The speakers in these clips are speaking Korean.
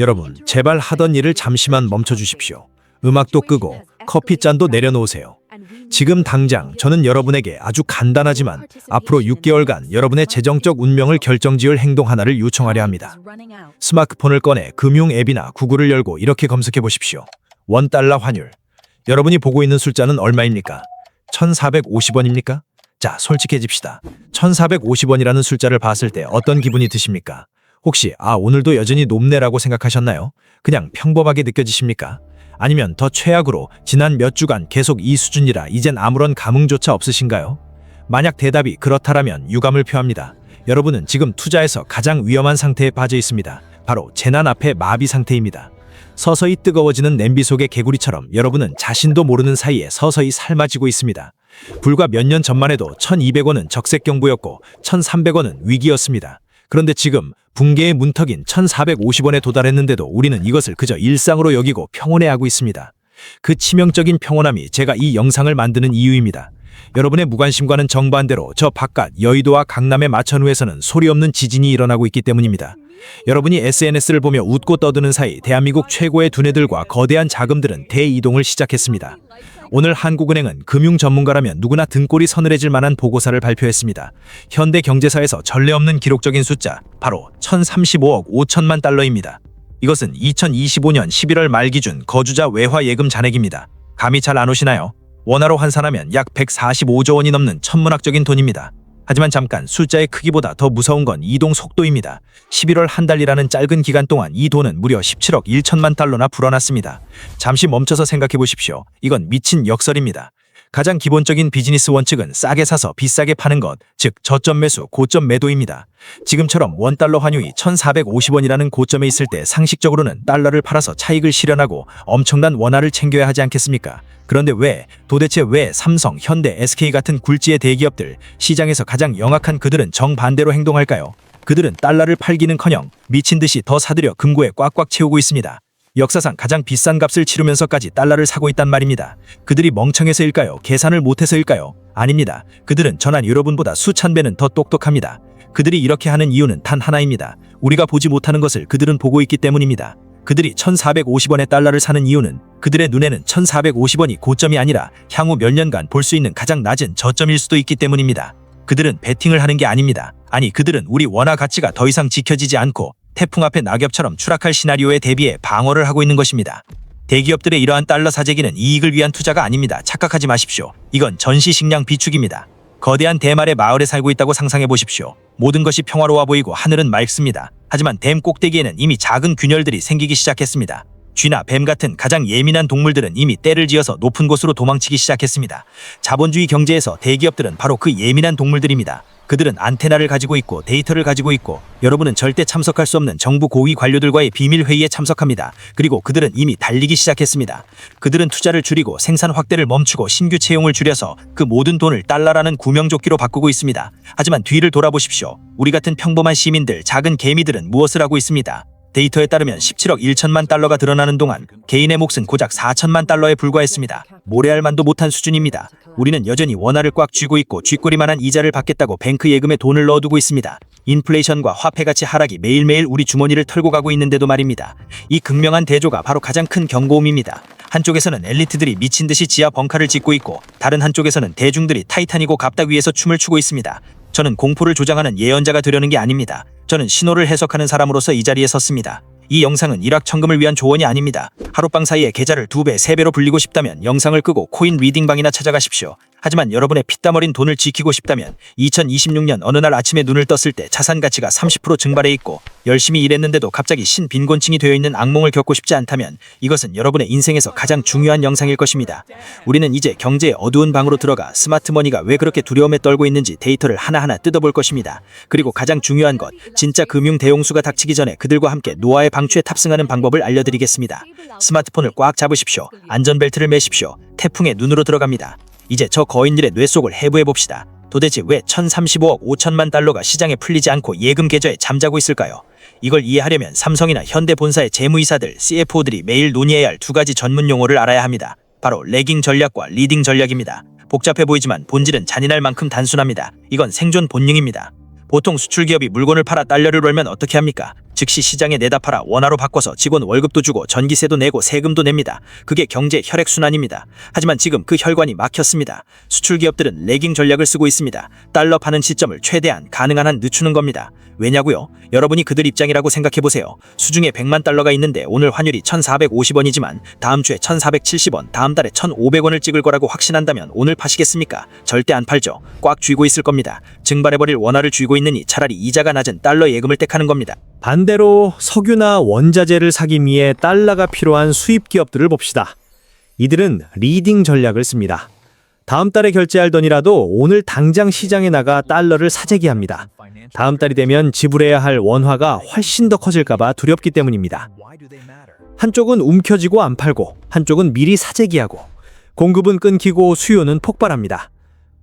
여러분, 제발 하던 일을 잠시만 멈춰 주십시오. 음악도 끄고 커피 잔도 내려놓으세요. 지금 당장 저는 여러분에게 아주 간단하지만 앞으로 6개월간 여러분의 재정적 운명을 결정지을 행동 하나를 요청하려 합니다. 스마트폰을 꺼내 금융 앱이나 구글을 열고 이렇게 검색해 보십시오. 원 달러 환율. 여러분이 보고 있는 숫자는 얼마입니까? 1,450원입니까? 자, 솔직해집시다. 1,450원이라는 숫자를 봤을 때 어떤 기분이 드십니까? 혹시 아, 오늘도 여전히 높네라고 생각하셨나요? 그냥 평범하게 느껴지십니까? 아니면 더 최악으로 지난 몇 주간 계속 이 수준이라 이젠 아무런 감흥조차 없으신가요? 만약 대답이 그렇다라면 유감을 표합니다. 여러분은 지금 투자에서 가장 위험한 상태에 빠져 있습니다. 바로 재난 앞의 마비 상태입니다. 서서히 뜨거워지는 냄비 속의 개구리처럼 여러분은 자신도 모르는 사이에 서서히 삶아지고 있습니다. 불과 몇 년 전만 해도 1200원은 적색 경보였고 1300원은 위기였습니다. 그런데 지금 붕괴의 문턱인 1450원에 도달했는데도 우리는 이것을 그저 일상으로 여기고 평온해하고 있습니다. 그 치명적인 평온함이 제가 이 영상을 만드는 이유입니다. 여러분의 무관심과는 정반대로 저 바깥 여의도와 강남의 마천루에서는 소리 없는 지진이 일어나고 있기 때문입니다. 여러분이 SNS를 보며 웃고 떠드는 사이 대한민국 최고의 두뇌들과 거대한 자금들은 대이동을 시작했습니다. 오늘 한국은행은 금융 전문가라면 누구나 등골이 서늘해질 만한 보고서를 발표했습니다. 현대 경제사에서 전례 없는 기록적인 숫자, 바로 1,035억 5천만 달러입니다. 이것은 2025년 11월 말 기준 거주자 외화 예금 잔액입니다. 감이 잘 안 오시나요? 원화로 환산하면 약 145조 원이 넘는 천문학적인 돈입니다. 하지만 잠깐 숫자의 크기보다 더 무서운 건 이동 속도입니다. 11월 한 달이라는 짧은 기간 동안 이 돈은 무려 17억 1천만 달러나 불어났습니다. 잠시 멈춰서 생각해 보십시오. 이건 미친 역설입니다. 가장 기본적인 비즈니스 원칙은 싸게 사서 비싸게 파는 것, 즉 저점 매수, 고점 매도입니다. 지금처럼 원달러 환율이 1,450원이라는 고점에 있을 때 상식적으로는 달러를 팔아서 차익을 실현하고 엄청난 원화를 챙겨야 하지 않겠습니까? 그런데 왜, 도대체 왜 삼성, 현대, SK 같은 굴지의 대기업들, 시장에서 가장 영악한 그들은 정반대로 행동할까요? 그들은 달러를 팔기는커녕 미친 듯이 더 사들여 금고에 꽉꽉 채우고 있습니다. 역사상 가장 비싼 값을 치르면서까지 달러를 사고 있단 말입니다. 그들이 멍청해서일까요? 계산을 못해서일까요? 아닙니다. 그들은 전한 여러분보다 수천 배는 더 똑똑합니다. 그들이 이렇게 하는 이유는 단 하나입니다. 우리가 보지 못하는 것을 그들은 보고 있기 때문입니다. 그들이 1,450원의 달러를 사는 이유는 그들의 눈에는 1,450원이 고점이 아니라 향후 몇 년간 볼 수 있는 가장 낮은 저점일 수도 있기 때문입니다. 그들은 베팅을 하는 게 아닙니다. 아니, 그들은 우리 원화 가치가 더 이상 지켜지지 않고 태풍 앞에 낙엽처럼 추락할 시나리오에 대비해 방어를 하고 있는 것입니다. 대기업들의 이러한 달러 사재기는 이익을 위한 투자가 아닙니다. 착각하지 마십시오. 이건 전시식량 비축입니다. 거대한 대말의 마을에 살고 있다고 상상해 보십시오. 모든 것이 평화로워 보이고 하늘은 맑습니다. 하지만 댐 꼭대기에는 이미 작은 균열들이 생기기 시작했습니다. 쥐나 뱀 같은 가장 예민한 동물들은 이미 때를 지어서 높은 곳으로 도망치기 시작했습니다. 자본주의 경제에서 대기업들은 바로 그 예민한 동물들입니다. 그들은 안테나를 가지고 있고 데이터를 가지고 있고 여러분은 절대 참석할 수 없는 정부 고위 관료들과의 비밀 회의에 참석합니다. 그리고 그들은 이미 달리기 시작했습니다. 그들은 투자를 줄이고 생산 확대를 멈추고 신규 채용을 줄여서 그 모든 돈을 달러라는 구명조끼로 바꾸고 있습니다. 하지만 뒤를 돌아보십시오. 우리 같은 평범한 시민들, 작은 개미들은 무엇을 하고 있습니다. 데이터에 따르면 17억 1천만 달러가 드러나는 동안 개인의 몫은 고작 4천만 달러에 불과했습니다. 모래알 만도 못한 수준입니다. 우리는 여전히 원화를 꽉 쥐고 있고 쥐꼬리만한 이자를 받겠다고 뱅크 예금에 돈을 넣어두고 있습니다. 인플레이션과 화폐 가치 하락이 매일매일 우리 주머니를 털고 가고 있는데도 말입니다. 이 극명한 대조가 바로 가장 큰 경고음입니다. 한쪽에서는 엘리트들이 미친 듯이 지하 벙커를 짓고 있고 다른 한쪽에서는 대중들이 타이탄이고 갑닥 위에서 춤을 추고 있습니다. 저는 공포를 조장하는 예언자가 되려는 게 아닙니다. 저는 신호를 해석하는 사람으로서 이 자리에 섰습니다. 이 영상은 일확천금을 위한 조언이 아닙니다. 하룻밤 사이에 계좌를 두 배, 세 배로 불리고 싶다면 영상을 끄고 코인 리딩방이나 찾아가십시오. 하지만 여러분의 피땀 어린 돈을 지키고 싶다면 2026년 어느 날 아침에 눈을 떴을 때 자산 가치가 30% 증발해 있고 열심히 일했는데도 갑자기 신빈곤층이 되어 있는 악몽을 겪고 싶지 않다면 이것은 여러분의 인생에서 가장 중요한 영상일 것입니다. 우리는 이제 경제의 어두운 방으로 들어가 스마트 머니가 왜 그렇게 두려움에 떨고 있는지 데이터를 하나하나 뜯어볼 것입니다. 그리고 가장 중요한 것, 진짜 금융 대홍수가 닥치기 전에 그들과 함께 노아의 방추에 탑승하는 방법을 알려드리겠습니다. 스마트폰을 꽉 잡으십시오. 안전벨트를 매십시오. 태풍의 눈으로 들어갑니다. 이제 저 거인들의 뇌 속을 해부해 봅시다. 도대체 왜 1035억 5천만 달러가 시장에 풀리지 않고 예금 계좌에 잠자고 있을까요? 이걸 이해하려면 삼성이나 현대 본사의 재무이사들, CFO들이 매일 논의해야 할 두 가지 전문 용어를 알아야 합니다. 바로 레깅 전략과 리딩 전략입니다. 복잡해 보이지만 본질은 잔인할 만큼 단순합니다. 이건 생존 본능입니다. 보통 수출 기업이 물건을 팔아 달러를 벌면 어떻게 합니까? 즉시 시장에 내다 팔아 원화로 바꿔서 직원 월급도 주고 전기세도 내고 세금도 냅니다. 그게 경제 혈액순환입니다. 하지만 지금 그 혈관이 막혔습니다. 수출 기업들은 레깅 전략을 쓰고 있습니다. 달러 파는 시점을 최대한 가능한 한 늦추는 겁니다. 왜냐고요? 여러분이 그들 입장이라고 생각해 보세요. 수중에 100만 달러가 있는데 오늘 환율이 1,450원이지만 다음 주에 1,470원, 다음 달에 1,500원을 찍을 거라고 확신한다면 오늘 파시겠습니까? 절대 안 팔죠. 꽉 쥐고 있을 겁니다. 증발해버릴 원화를 쥐고 있느니 차라리 이자가 낮은 달러 예금을 택하는 겁니다. 반대로 석유나 원자재를 사기 위해 달러가 필요한 수입 기업들을 봅시다. 이들은 리딩 전략을 씁니다. 다음 달에 결제할 돈이라도 오늘 당장 시장에 나가 달러를 사재기합니다. 다음 달이 되면 지불해야 할 원화가 훨씬 더 커질까봐 두렵기 때문입니다. 한쪽은 움켜쥐고 안 팔고 한쪽은 미리 사재기하고 공급은 끊기고 수요는 폭발합니다.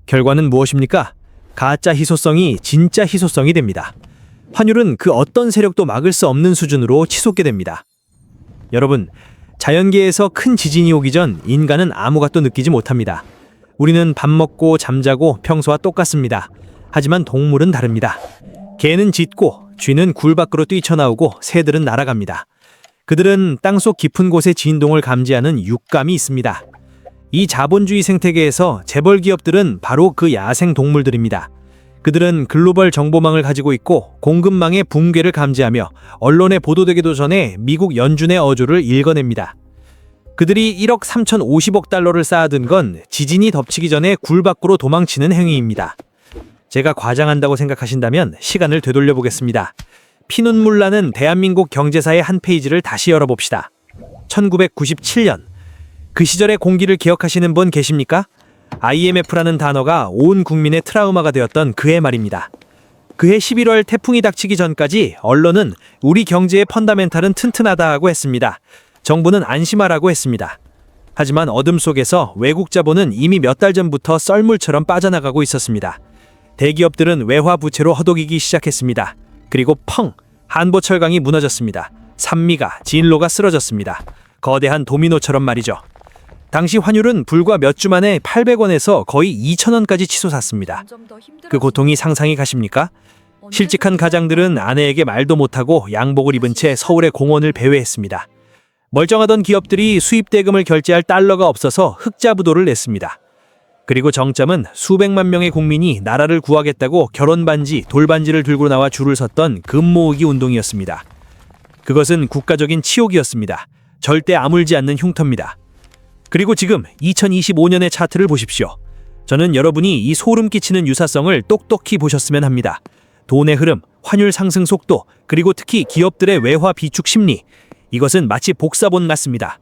결과는 무엇입니까? 가짜 희소성이 진짜 희소성이 됩니다. 환율은 그 어떤 세력도 막을 수 없는 수준으로 치솟게 됩니다. 여러분, 자연계에서 큰 지진이 오기 전 인간은 아무것도 느끼지 못합니다. 우리는 밥 먹고 잠자고 평소와 똑같습니다. 하지만 동물은 다릅니다. 개는 짖고 쥐는 굴 밖으로 뛰쳐나오고 새들은 날아갑니다. 그들은 땅속 깊은 곳의 진동을 감지하는 육감이 있습니다. 이 자본주의 생태계에서 재벌 기업들은 바로 그 야생 동물들입니다. 그들은 글로벌 정보망을 가지고 있고 공급망의 붕괴를 감지하며 언론에 보도되기도 전에 미국 연준의 어조를 읽어냅니다. 그들이 1억 3,050억 달러를 쌓아둔 건 지진이 덮치기 전에 굴 밖으로 도망치는 행위입니다. 제가 과장한다고 생각하신다면 시간을 되돌려 보겠습니다. 피눈물 나는 대한민국 경제사의 한 페이지를 다시 열어봅시다. 1997년. 그 시절의 공기를 기억하시는 분 계십니까? IMF라는 단어가 온 국민의 트라우마가 되었던 그해 말입니다. 그해 11월 태풍이 닥치기 전까지 언론은 우리 경제의 펀다멘탈은 튼튼하다고 했습니다. 정부는 안심하라고 했습니다. 하지만 어둠 속에서 외국 자본은 이미 몇 달 전부터 썰물처럼 빠져나가고 있었습니다. 대기업들은 외화 부채로 허덕이기 시작했습니다. 그리고 펑! 한보철강이 무너졌습니다. 산미가, 진로가 쓰러졌습니다. 거대한 도미노처럼 말이죠. 당시 환율은 불과 몇 주 만에 800원에서 거의 2,000원까지 치솟았습니다. 그 고통이 상상이 가십니까? 실직한 가장들은 아내에게 말도 못하고 양복을 입은 채 서울의 공원을 배회했습니다. 멀쩡하던 기업들이 수입 대금을 결제할 달러가 없어서 흑자 부도를 냈습니다. 그리고 정점은 수백만 명의 국민이 나라를 구하겠다고 결혼 반지, 돌반지를 들고 나와 줄을 섰던 금 모으기 운동이었습니다. 그것은 국가적인 치욕이었습니다. 절대 아물지 않는 흉터입니다. 그리고 지금 2025년의 차트를 보십시오. 저는 여러분이 이 소름 끼치는 유사성을 똑똑히 보셨으면 합니다. 돈의 흐름, 환율 상승 속도, 그리고 특히 기업들의 외화 비축 심리. 이것은 마치 복사본 같습니다.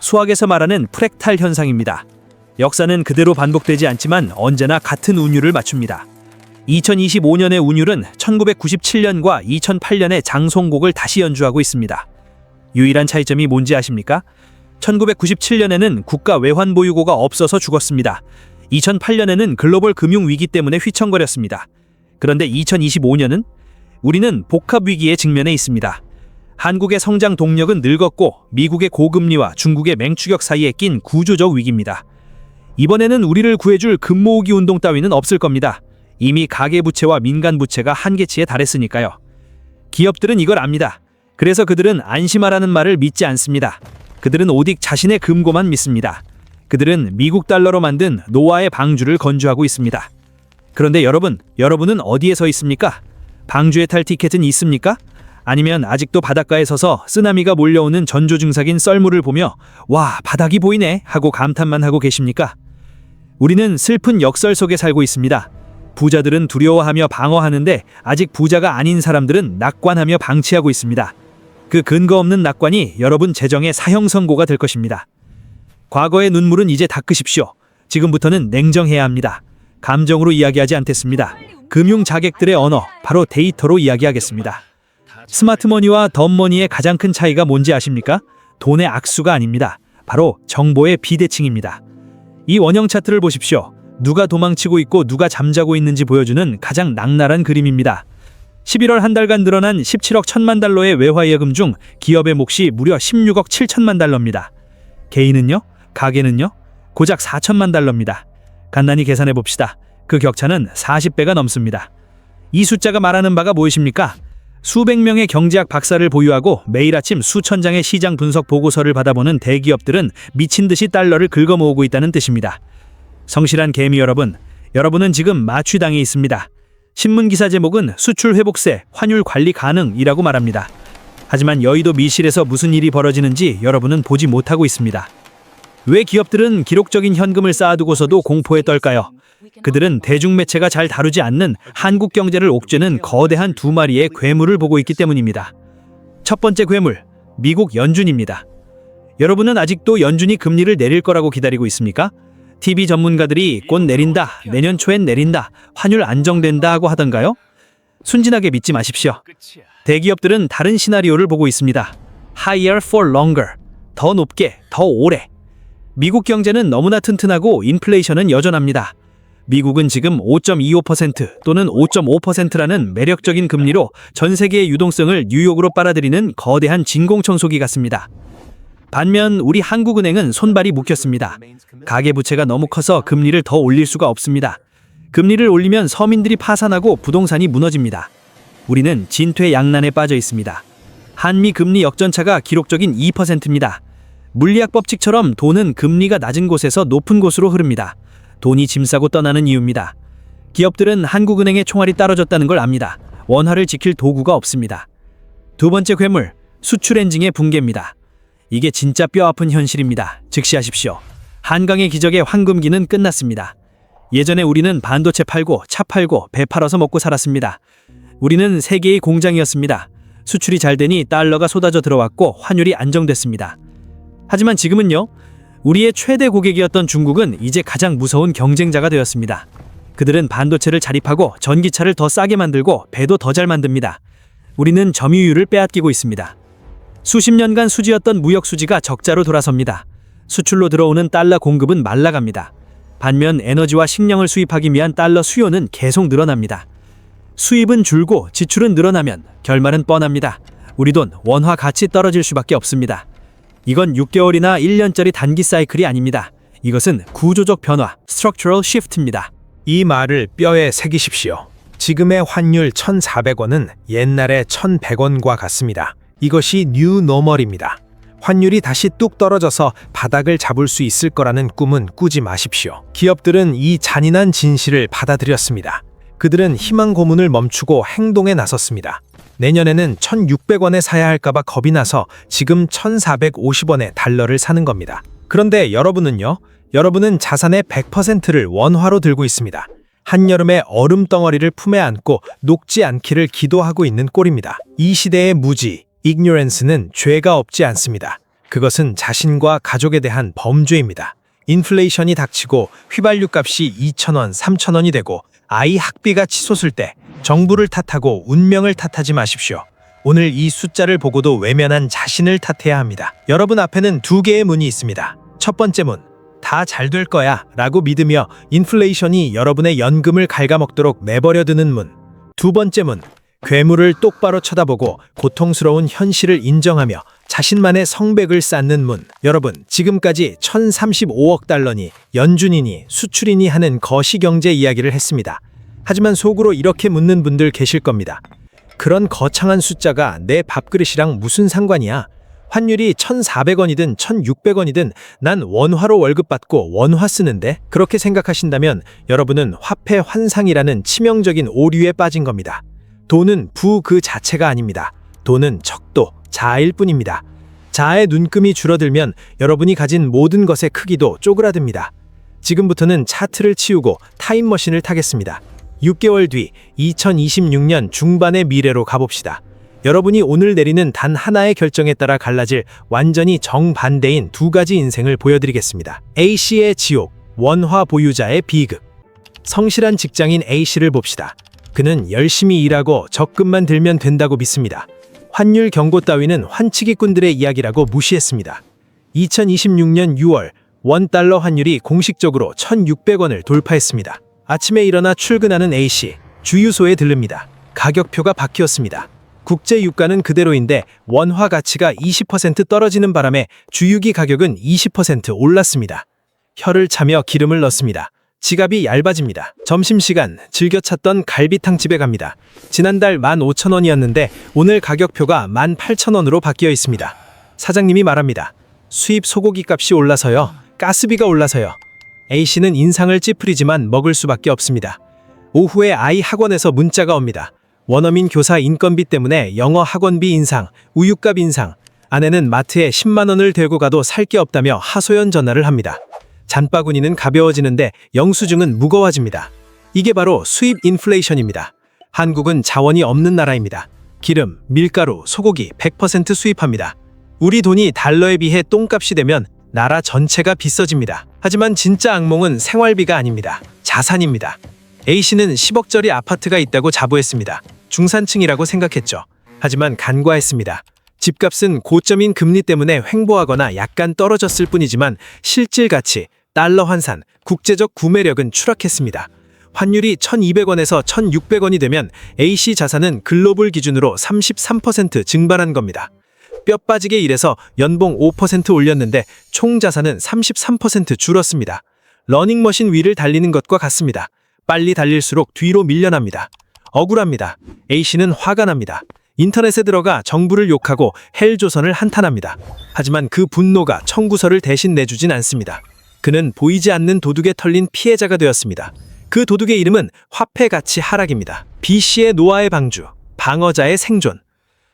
수학에서 말하는 프랙탈 현상입니다. 역사는 그대로 반복되지 않지만 언제나 같은 운율을 맞춥니다. 2025년의 운율은 1997년과 2008년의 장송곡을 다시 연주하고 있습니다. 유일한 차이점이 뭔지 아십니까? 1997년에는 국가 외환 보유고가 없어서 죽었습니다. 2008년에는 글로벌 금융 위기 때문에 휘청거렸습니다. 그런데 2025년은 우리는 복합 위기에 직면해 있습니다. 한국의 성장 동력은 늙었고 미국의 고금리와 중국의 맹추격 사이에 낀 구조적 위기입니다. 이번에는 우리를 구해줄 금모으기 운동 따위는 없을 겁니다. 이미 가계부채와 민간부채가 한계치에 달했으니까요. 기업들은 이걸 압니다. 그래서 그들은 안심하라는 말을 믿지 않습니다. 그들은 오직 자신의 금고만 믿습니다. 그들은 미국 달러로 만든 노아의 방주를 건주하고 있습니다. 그런데 여러분, 여러분은 어디에 서 있습니까? 방주에 탈 티켓은 있습니까? 아니면 아직도 바닷가에 서서 쓰나미가 몰려오는 전조증삭인 썰물을 보며 와, 바닥이 보이네 하고 감탄만 하고 계십니까? 우리는 슬픈 역설 속에 살고 있습니다. 부자들은 두려워하며 방어하는데 아직 부자가 아닌 사람들은 낙관하며 방치하고 있습니다. 그 근거 없는 낙관이 여러분 재정의 사형 선고가 될 것입니다. 과거의 눈물은 이제 닦으십시오. 지금부터는 냉정해야 합니다. 감정으로 이야기하지 않겠습니다. 금융 자객들의 언어, 바로 데이터로 이야기하겠습니다. 스마트머니와 덤머니의 가장 큰 차이가 뭔지 아십니까? 돈의 악수가 아닙니다. 바로 정보의 비대칭입니다. 이 원형 차트를 보십시오. 누가 도망치고 있고 누가 잠자고 있는지 보여주는 가장 낙nar한 그림입니다. 11월 한 달간 늘어난 17억 1천만 달러의 외화 예금 중 기업의 몫이 무려 16억 7천만 달러입니다. 개인은요? 가게는요? 고작 4천만 달러입니다. 간단히 계산해 봅시다. 그 격차는 40배가 넘습니다. 이 숫자가 말하는 바가 무엇입니까? 수백 명의 경제학 박사를 보유하고 매일 아침 수천 장의 시장 분석 보고서를 받아보는 대기업들은 미친 듯이 달러를 긁어 모으고 있다는 뜻입니다. 성실한 개미 여러분, 여러분은 지금 마취당해 있습니다. 신문 기사 제목은 수출 회복세, 환율 관리 가능이라고 말합니다. 하지만 여의도 미실에서 무슨 일이 벌어지는지 여러분은 보지 못하고 있습니다. 왜 기업들은 기록적인 현금을 쌓아두고서도 공포에 떨까요? 그들은 대중매체가 잘 다루지 않는 한국 경제를 옥죄는 거대한 두 마리의 괴물을 보고 있기 때문입니다. 첫 번째 괴물, 미국 연준입니다. 여러분은 아직도 연준이 금리를 내릴 거라고 기다리고 있습니까? TV 전문가들이 곧 내린다, 내년 초엔 내린다, 환율 안정된다 하고 하던가요? 순진하게 믿지 마십시오. 대기업들은 다른 시나리오를 보고 있습니다. Higher for longer. 더 높게, 더 오래. 미국 경제는 너무나 튼튼하고 인플레이션은 여전합니다. 미국은 지금 5.25% 또는 5.5%라는 매력적인 금리로 전 세계의 유동성을 뉴욕으로 빨아들이는 거대한 진공청소기 같습니다. 반면 우리 한국은행은 손발이 묶였습니다. 가계부채가 너무 커서 금리를 더 올릴 수가 없습니다. 금리를 올리면 서민들이 파산하고 부동산이 무너집니다. 우리는 진퇴양난에 빠져 있습니다. 한미 금리 역전차가 기록적인 2%입니다. 물리학 법칙처럼 돈은 금리가 낮은 곳에서 높은 곳으로 흐릅니다. 돈이 짐 싸고 떠나는 이유입니다. 기업들은 한국은행의 총알이 떨어졌다는 걸 압니다. 원화를 지킬 도구가 없습니다. 두 번째 괴물, 수출 엔진의 붕괴입니다. 이게 진짜 뼈아픈 현실입니다. 즉시하십시오. 한강의 기적의 황금기는 끝났습니다. 예전에 우리는 반도체 팔고 차 팔고 배 팔아서 먹고 살았습니다. 우리는 세계의 공장이었습니다. 수출이 잘 되니 달러가 쏟아져 들어왔고 환율이 안정됐습니다. 하지만 지금은요, 우리의 최대 고객이었던 중국은 이제 가장 무서운 경쟁자가 되었습니다. 그들은 반도체를 자립하고 전기차를 더 싸게 만들고 배도 더 잘 만듭니다. 우리는 점유율을 빼앗기고 있습니다. 수십 년간 수지였던 무역 수지가 적자로 돌아섭니다. 수출로 들어오는 달러 공급은 말라갑니다. 반면 에너지와 식량을 수입하기 위한 달러 수요는 계속 늘어납니다. 수입은 줄고 지출은 늘어나면 결말은 뻔합니다. 우리 돈 원화 가치 떨어질 수밖에 없습니다. 이건 6개월이나 1년짜리 단기 사이클이 아닙니다. 이것은 구조적 변화, structural shift입니다. 이 말을 뼈에 새기십시오. 지금의 환율 1,400원은 옛날의 1,100원과 같습니다. 이것이 뉴 노멀입니다. 환율이 다시 뚝 떨어져서 바닥을 잡을 수 있을 거라는 꿈은 꾸지 마십시오. 기업들은 이 잔인한 진실을 받아들였습니다. 그들은 희망 고문을 멈추고 행동에 나섰습니다. 내년에는 1,600원에 사야 할까봐 겁이 나서 지금 1,450원에 달러를 사는 겁니다. 그런데 여러분은요? 여러분은 자산의 100%를 원화로 들고 있습니다. 한여름에 얼음 덩어리를 품에 안고 녹지 않기를 기도하고 있는 꼴입니다. 이 시대의 무지, ignorance는 죄가 없지 않습니다. 그것은 자신과 가족에 대한 범죄입니다. 인플레이션이 닥치고 휘발유 값이 2,000원, 3,000원이 되고 아이 학비가 치솟을 때 정부를 탓하고 운명을 탓하지 마십시오. 오늘 이 숫자를 보고도 외면한 자신을 탓해야 합니다. 여러분 앞에는 두 개의 문이 있습니다. 첫 번째 문, 다 잘 될 거야 라고 믿으며 인플레이션이 여러분의 연금을 갉아먹도록 내버려 두는 문. 두 번째 문, 괴물을 똑바로 쳐다보고 고통스러운 현실을 인정하며 자신만의 성백을 쌓는 문. 여러분, 지금까지 1035억 달러니 연준이니 수출이니 하는 거시경제 이야기를 했습니다. 하지만 속으로 이렇게 묻는 분들 계실 겁니다. 그런 거창한 숫자가 내 밥그릇이랑 무슨 상관이야? 환율이 1,400원이든 1,600원이든 난 원화로 월급 받고 원화 쓰는데 그렇게 생각하신다면 여러분은 화폐 환상이라는 치명적인 오류에 빠진 겁니다. 돈은 부 그 자체가 아닙니다. 돈은 척도, 자아일 뿐입니다. 자아의 눈금이 줄어들면 여러분이 가진 모든 것의 크기도 쪼그라듭니다. 지금부터는 차트를 치우고 타임머신을 타겠습니다. 6개월 뒤 2026년 중반의 미래로 가봅시다. 여러분이 오늘 내리는 단 하나의 결정에 따라 갈라질 완전히 정반대인 두 가지 인생을 보여드리겠습니다. A씨의 지옥, 원화 보유자의 비극. 성실한 직장인 A씨를 봅시다. 그는 열심히 일하고 적금만 들면 된다고 믿습니다. 환율 경고 따위는 환치기꾼들의 이야기라고 무시했습니다. 2026년 6월 원 달러 환율이 공식적으로 1,600원을 돌파했습니다. 아침에 일어나 출근하는 A씨, 주유소에 들릅니다. 가격표가 바뀌었습니다. 국제 유가는 그대로인데 원화 가치가 20% 떨어지는 바람에 주유기 가격은 20% 올랐습니다. 혀를 차며 기름을 넣습니다. 지갑이 얇아집니다. 점심시간 즐겨 찾던 갈비탕 집에 갑니다. 지난달 15,000원이었는데 오늘 가격표가 18,000원으로 바뀌어 있습니다. 사장님이 말합니다. 수입 소고기 값이 올라서요. 가스비가 올라서요. A씨는 인상을 찌푸리지만 먹을 수밖에 없습니다. 오후에 아이 학원에서 문자가 옵니다. 원어민 교사 인건비 때문에 영어 학원비 인상, 우유값 인상. 아내는 마트에 10만 원을 들고 가도 살 게 없다며 하소연 전화를 합니다. 잔바구니는 가벼워지는데 영수증은 무거워집니다. 이게 바로 수입 인플레이션입니다. 한국은 자원이 없는 나라입니다. 기름, 밀가루, 소고기 100% 수입합니다. 우리 돈이 달러에 비해 똥값이 되면 나라 전체가 비싸집니다. 하지만 진짜 악몽은 생활비가 아닙니다. 자산입니다. A씨는 10억짜리 아파트가 있다고 자부했습니다. 중산층이라고 생각했죠. 하지만 간과했습니다. 집값은 고점인 금리 때문에 횡보하거나 약간 떨어졌을 뿐이지만 실질 가치, 달러 환산, 국제적 구매력은 추락했습니다. 환율이 1,200원에서 1,600원이 되면 A씨 자산은 글로벌 기준으로 33% 증발한 겁니다. 뼈 빠지게 일해서 연봉 5% 올렸는데 총 자산은 33% 줄었습니다. 러닝머신 위를 달리는 것과 같습니다. 빨리 달릴수록 뒤로 밀려납니다. 억울합니다. A씨는 화가 납니다. 인터넷에 들어가 정부를 욕하고 헬조선을 한탄합니다. 하지만 그 분노가 청구서를 대신 내주진 않습니다. 그는 보이지 않는 도둑에 털린 피해자가 되었습니다. 그 도둑의 이름은 화폐 가치 하락입니다. B씨의 노아의 방주, 방어자의 생존.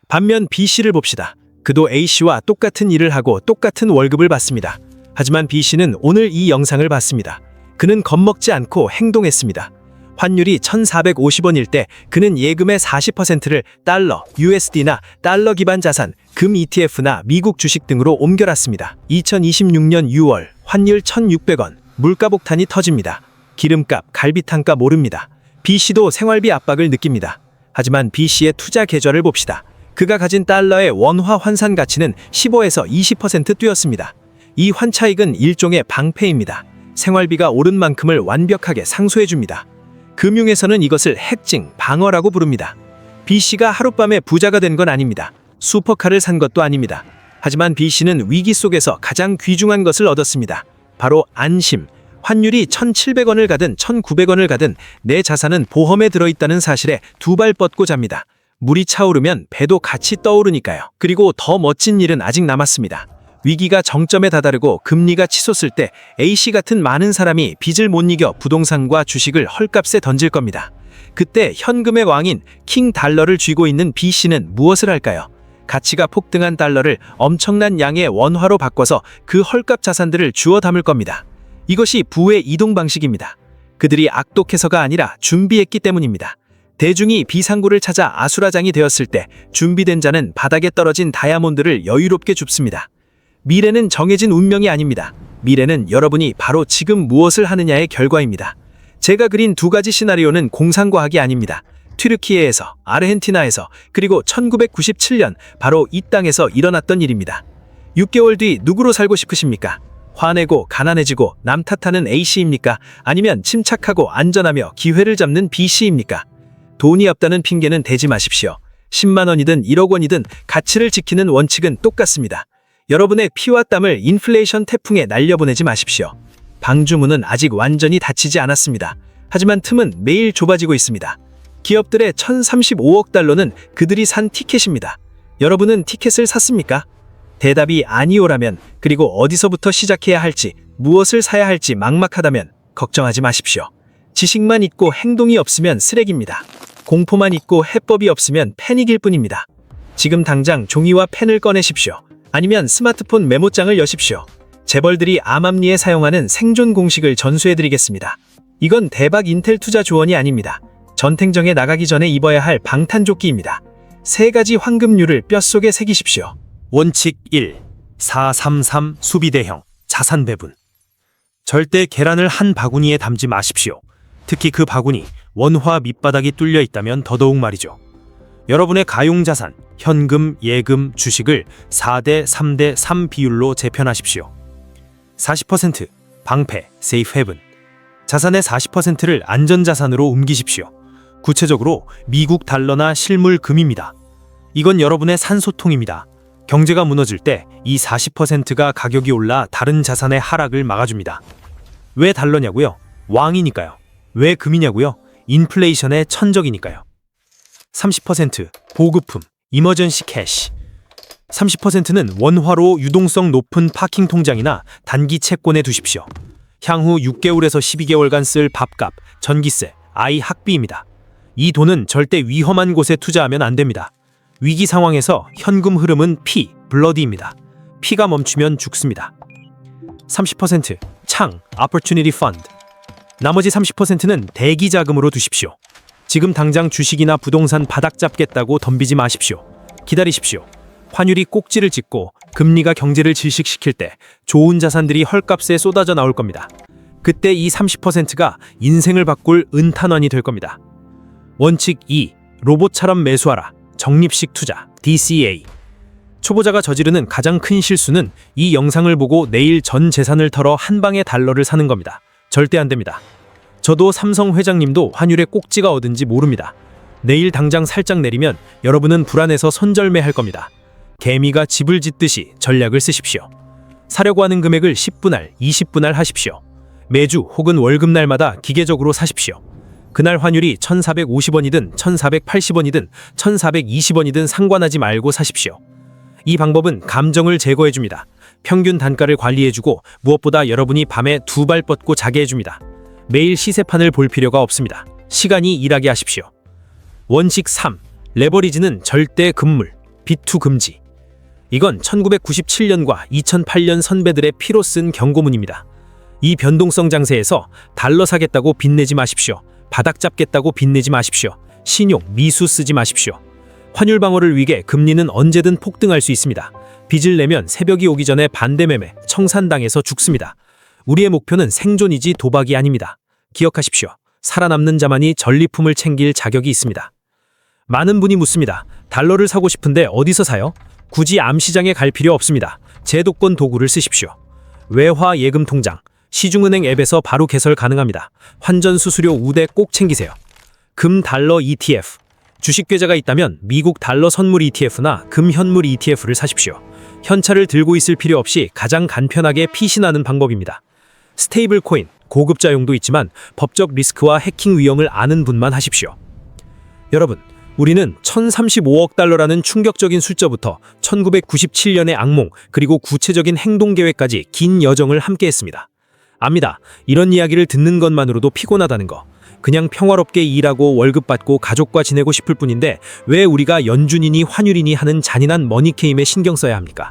반면 B씨를 봅시다. 그도 A씨와 똑같은 일을 하고 똑같은 월급을 받습니다. 하지만 B씨는 오늘 이 영상을 봤습니다. 그는 겁먹지 않고 행동했습니다. 환율이 1,450원일 때 그는 예금의 40%를 달러, USD나 달러 기반 자산, 금 ETF나 미국 주식 등으로 옮겨놨습니다. 2026년 6월 환율 1,600원, 물가 폭탄이 터집니다. 기름값, 갈비탕값 오릅니다. B씨도 생활비 압박을 느낍니다. 하지만 B씨의 투자 계좌를 봅시다. 그가 가진 달러의 원화 환산 가치는 15에서 20% 뛰었습니다. 이 환차익은 일종의 방패입니다. 생활비가 오른 만큼을 완벽하게 상쇄해줍니다. 금융에서는 이것을 핵징, 방어라고 부릅니다. B씨가 하룻밤에 부자가 된 건 아닙니다. 슈퍼카를 산 것도 아닙니다. 하지만 B씨는 위기 속에서 가장 귀중한 것을 얻었습니다. 바로 안심. 환율이 1,700원을 가든 1,900원을 가든 내 자산은 보험에 들어있다는 사실에 두 발 뻗고 잡니다. 물이 차오르면 배도 같이 떠오르니까요. 그리고 더 멋진 일은 아직 남았습니다. 위기가 정점에 다다르고 금리가 치솟을 때 A씨 같은 많은 사람이 빚을 못 이겨 부동산과 주식을 헐값에 던질 겁니다. 그때 현금의 왕인 킹 달러를 쥐고 있는 B씨는 무엇을 할까요? 가치가 폭등한 달러를 엄청난 양의 원화로 바꿔서 그 헐값 자산들을 주워 담을 겁니다. 이것이 부의 이동 방식입니다. 그들이 악독해서가 아니라 준비했기 때문입니다. 대중이 비상구를 찾아 아수라장이 되었을 때 준비된 자는 바닥에 떨어진 다이아몬드를 여유롭게 줍습니다. 미래는 정해진 운명이 아닙니다. 미래는 여러분이 바로 지금 무엇을 하느냐의 결과입니다. 제가 그린 두 가지 시나리오는 공상과학이 아닙니다. 튀르키예에서, 아르헨티나에서, 그리고 1997년 바로 이 땅에서 일어났던 일입니다. 6개월 뒤 누구로 살고 싶으십니까? 화내고 가난해지고 남 탓하는 A씨입니까? 아니면 침착하고 안전하며 기회를 잡는 B씨입니까? 돈이 없다는 핑계는 대지 마십시오. 10만 원이든 1억 원이든 가치를 지키는 원칙은 똑같습니다. 여러분의 피와 땀을 인플레이션 태풍에 날려보내지 마십시오. 방주문은 아직 완전히 닫히지 않았습니다. 하지만 틈은 매일 좁아지고 있습니다. 기업들의 1035억 달러는 그들이 산 티켓입니다. 여러분은 티켓을 샀습니까? 대답이 아니오라면 그리고 어디서부터 시작해야 할지 무엇을 사야 할지 막막하다면 걱정하지 마십시오. 지식만 있고 행동이 없으면 쓰레기입니다. 공포만 있고 해법이 없으면 패닉일 뿐입니다. 지금 당장 종이와 펜을 꺼내십시오. 아니면 스마트폰 메모장을 여십시오. 재벌들이 암암리에 사용하는 생존 공식을 전수해드리겠습니다. 이건 대박 인텔 투자 조언이 아닙니다. 전탱정에 나가기 전에 입어야 할 방탄조끼입니다. 세 가지 황금률을 뼛속에 새기십시오. 원칙 1. 433 수비대형 자산 배분. 절대 계란을 한 바구니에 담지 마십시오. 특히 그 바구니 원화 밑바닥이 뚫려 있다면 더더욱 말이죠. 여러분의 가용 자산, 현금, 예금, 주식을 4대 3대 3 비율로 재편하십시오. 40% 방패, 세이프 헤븐. 자산의 40%를 안전자산으로 옮기십시오. 구체적으로 미국 달러나 실물 금입니다. 이건 여러분의 산소통입니다. 경제가 무너질 때 이 40%가 가격이 올라 다른 자산의 하락을 막아줍니다. 왜 달러냐고요? 왕이니까요. 왜 금이냐고요? 인플레이션의 천적이니까요. 30% 보급품, 이머전시 캐시. 30%는 원화로 유동성 높은 파킹 통장이나 단기 채권에 두십시오. 향후 6개월에서 12개월간 쓸 밥값, 전기세, 아이 학비입니다. 이 돈은 절대 위험한 곳에 투자하면 안 됩니다. 위기 상황에서 현금 흐름은 피, 블러디입니다. 피가 멈추면 죽습니다. 30% 창, opportunity fund. 나머지 30%는 대기 자금으로 두십시오. 지금 당장 주식이나 부동산 바닥 잡겠다고 덤비지 마십시오. 기다리십시오. 환율이 꼭지를 찍고 금리가 경제를 질식시킬 때 좋은 자산들이 헐값에 쏟아져 나올 겁니다. 그때 이 30%가 인생을 바꿀 은탄환이 될 겁니다. 원칙 2. 로봇처럼 매수하라. 적립식 투자. DCA. 초보자가 저지르는 가장 큰 실수는 이 영상을 보고 내일 전 재산을 털어 한 방에 달러를 사는 겁니다. 절대 안 됩니다. 저도 삼성 회장님도 환율의 꼭지가 어딘지 모릅니다. 내일 당장 살짝 내리면 여러분은 불안해서 손절매할 겁니다. 개미가 집을 짓듯이 전략을 쓰십시오. 사려고 하는 금액을 10분할, 20분할 하십시오. 매주 혹은 월급날마다 기계적으로 사십시오. 그날 환율이 1450원이든 1480원이든 1420원이든 상관하지 말고 사십시오. 이 방법은 감정을 제거해줍니다. 평균 단가를 관리해주고 무엇보다 여러분이 밤에 두 발 뻗고 자게 해줍니다. 매일 시세판을 볼 필요가 없습니다. 시간이 일하게 하십시오. 원칙 3. 레버리지는 절대 금물, 비투 금지. 이건 1997년과 2008년 선배들의 피로 쓴 경고문입니다. 이 변동성 장세에서 달러 사겠다고 빚내지 마십시오. 바닥 잡겠다고 빚내지 마십시오. 신용, 미수 쓰지 마십시오. 환율 방어를 위해 금리는 언제든 폭등할 수 있습니다. 빚을 내면 새벽이 오기 전에 반대 매매, 청산당해서 죽습니다. 우리의 목표는 생존이지 도박이 아닙니다. 기억하십시오. 살아남는 자만이 전리품을 챙길 자격이 있습니다. 많은 분이 묻습니다. 달러를 사고 싶은데 어디서 사요? 굳이 암시장에 갈 필요 없습니다. 제도권 도구를 쓰십시오. 외화 예금 통장, 시중은행 앱에서 바로 개설 가능합니다. 환전 수수료 우대 꼭 챙기세요. 금 달러 ETF. 주식 계좌가 있다면 미국 달러 선물 ETF나 금 현물 ETF를 사십시오. 현찰을 들고 있을 필요 없이 가장 간편하게 피신하는 방법입니다. 스테이블 코인, 고급자용도 있지만 법적 리스크와 해킹 위험을 아는 분만 하십시오. 여러분, 우리는 1035억 달러라는 충격적인 숫자부터 1997년의 악몽 그리고 구체적인 행동 계획까지 긴 여정을 함께 했습니다. 압니다. 이런 이야기를 듣는 것만으로도 피곤하다는 거. 그냥 평화롭게 일하고 월급 받고 가족과 지내고 싶을 뿐인데 왜 우리가 연준이니 환율이니 하는 잔인한 머니게임에 신경 써야 합니까?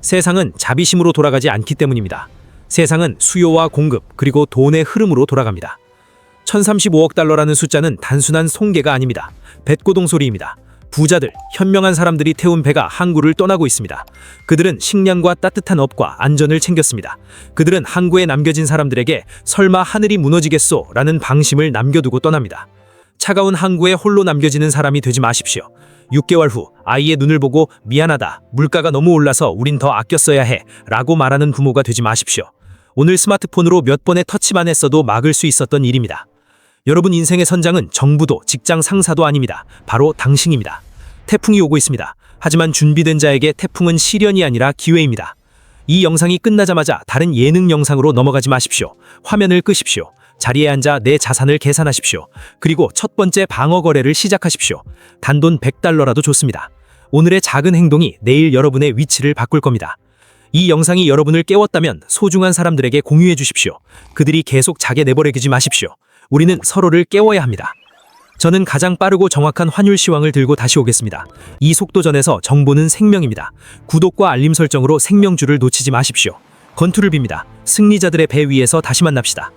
세상은 자비심으로 돌아가지 않기 때문입니다. 세상은 수요와 공급 그리고 돈의 흐름으로 돌아갑니다. 1035억 달러라는 숫자는 단순한 송계가 아닙니다. 뱃고동 소리입니다. 부자들, 현명한 사람들이 태운 배가 항구를 떠나고 있습니다. 그들은 식량과 따뜻한 업과 안전을 챙겼습니다. 그들은 항구에 남겨진 사람들에게 설마 하늘이 무너지겠소? 라는 방심을 남겨두고 떠납니다. 차가운 항구에 홀로 남겨지는 사람이 되지 마십시오. 6개월 후 아이의 눈을 보고 미안하다. 물가가 너무 올라서 우린 더 아껴 써야 해. 라고 말하는 부모가 되지 마십시오. 오늘 스마트폰으로 몇 번의 터치만 했어도 막을 수 있었던 일입니다. 여러분 인생의 선장은 정부도 직장 상사도 아닙니다. 바로 당신입니다. 태풍이 오고 있습니다. 하지만 준비된 자에게 태풍은 시련이 아니라 기회입니다. 이 영상이 끝나자마자 다른 예능 영상으로 넘어가지 마십시오. 화면을 끄십시오. 자리에 앉아 내 자산을 계산하십시오. 그리고 첫 번째 방어 거래를 시작하십시오. 단돈 100달러라도 좋습니다. 오늘의 작은 행동이 내일 여러분의 위치를 바꿀 겁니다. 이 영상이 여러분을 깨웠다면 소중한 사람들에게 공유해 주십시오. 그들이 계속 자게 내버리지 마십시오. 우리는 서로를 깨워야 합니다. 저는 가장 빠르고 정확한 환율 시황을 들고 다시 오겠습니다. 이 속도전에서 정보는 생명입니다. 구독과 알림 설정으로 생명줄을 놓치지 마십시오. 건투를 빕니다. 승리자들의 배 위에서 다시 만납시다.